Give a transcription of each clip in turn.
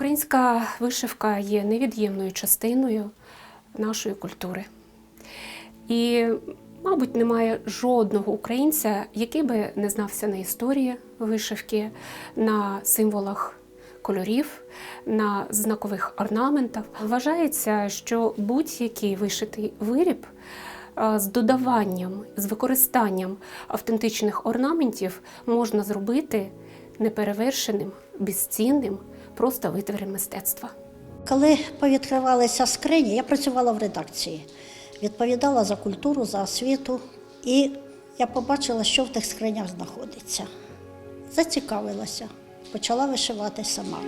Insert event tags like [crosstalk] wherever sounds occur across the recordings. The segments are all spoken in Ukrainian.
Українська вишивка є невід'ємною частиною нашої культури. І, мабуть, немає жодного українця, який би не знався на історії вишивки, на символах кольорів, на знакових орнаментах. Вважається, що будь-який вишитий виріб з додаванням, з використанням автентичних орнаментів можна зробити неперевершеним, безцінним, просто витвором мистецтва. Коли повідкривалися скрині, я працювала в редакції, відповідала за культуру, за освіту, і я побачила, що в тих скринях знаходиться. Зацікавилася, почала вишивати сама.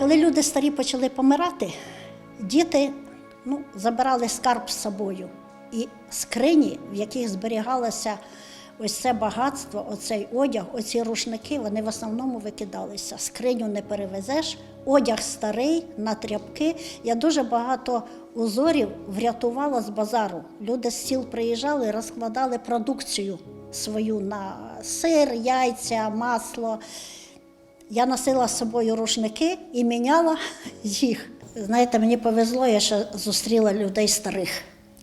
Коли люди старі почали помирати, діти ну, забирали скарб з собою. І скрині, в яких зберігалося ось це багатство, оцей одяг, оці рушники, вони в основному викидалися. Скриню не перевезеш, одяг старий на тряпки. Я дуже багато узорів врятувала з базару. Люди з сіл приїжджали, розкладали продукцію свою на сир, яйця, масло. Я носила з собою рушники і міняла їх. Знаєте, мені повезло, я ще зустріла людей старих.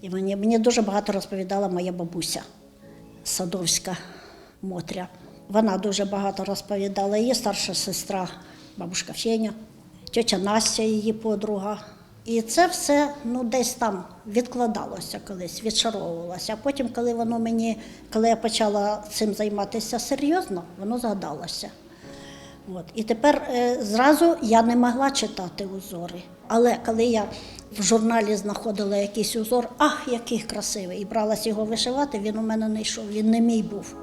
І мені, мені дуже багато розповідала моя бабуся Садовська Мотря. Вона дуже багато розповідала. Її старша сестра, бабушка Феня, тьотя Настя, її подруга. І це все ну, десь там відкладалося колись, відшаровувалося. А потім, коли воно мені, коли я почала цим займатися серйозно, воно згадалося. От. І тепер е, зразу я не могла читати узори. Але коли я в журналі знаходила якийсь узор, ах, який красивий, і бралась його вишивати, він у мене не йшов, він не мій був.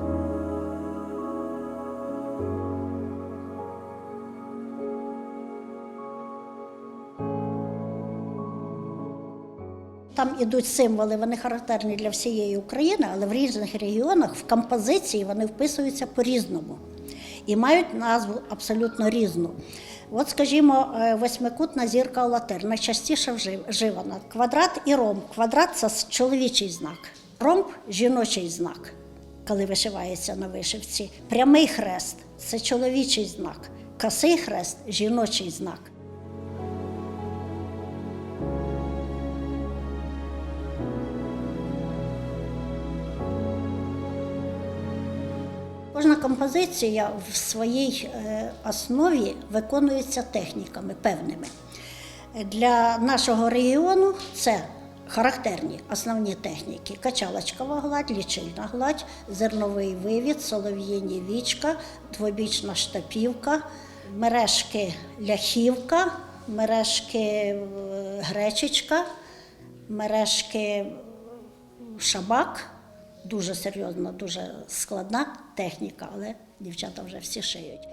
Там ідуть символи, вони характерні для всієї України, але в різних регіонах в композиції вони вписуються по-різному і мають назву абсолютно різну. От, скажімо, е, восьмикутна зірка Латер. найчастіше вжив- вживана. Квадрат і ромб. Квадрат це чоловічий знак, ромб жіночий знак, коли вишивається на вишивці. Прямий хрест це чоловічий знак, косий хрест жіночий знак. Кожна композиція в своїй е, основі виконується техніками певними. Для нашого регіону це характерні основні техніки: качалочкова гладь, лічильна гладь, зерновий вивід, солов'їні вічка, двобічна штапівка, мережки ляхівка, мережки е, гречечка, мережки шабак. Дуже серйозна, дуже складна техніка, але дівчата вже всі шиють.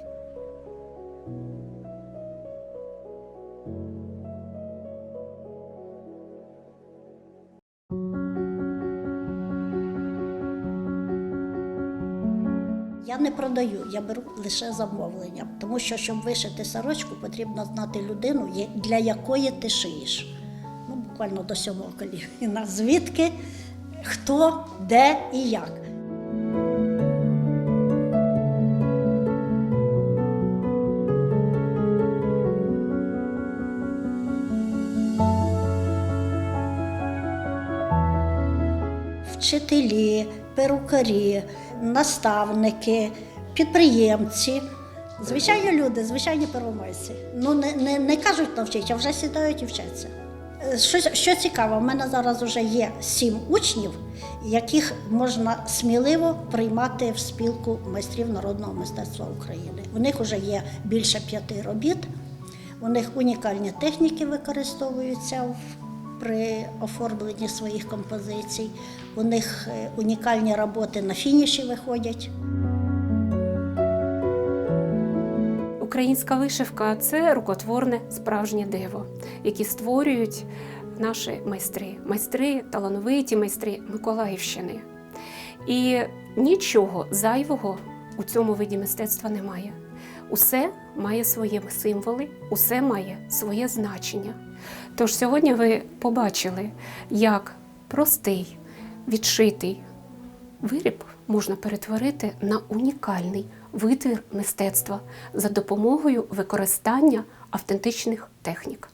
Я не продаю, я беру лише замовлення, тому що, щоб вишити сорочку, потрібно знати людину, для якої ти шиєш. Ну, буквально до сьомого коліна. [laughs] Звідки, хто, де і як. вчителі, перукарі, наставники, підприємці. Звичайні люди, звичайні первомайці. Ну не, не, не кажуть навчить, а вже сідають і вчаться. Що, що цікаво, в мене зараз вже є сім учнів, яких можна сміливо приймати в спілку майстрів народного мистецтва України. У них вже є більше п'яти робіт, у них унікальні техніки використовуються при оформленні своїх композицій. У них е, унікальні роботи на фініші виходять. Українська вишивка це рукотворне справжнє диво, які створюють наші майстри, майстри, талановиті майстри Миколаївщини. І нічого зайвого у цьому виді мистецтва немає. Усе має свої символи, усе має своє значення. Тож сьогодні ви побачили, як простий, відшитий виріб можна перетворити на унікальний витвір мистецтва за допомогою використання автентичних технік.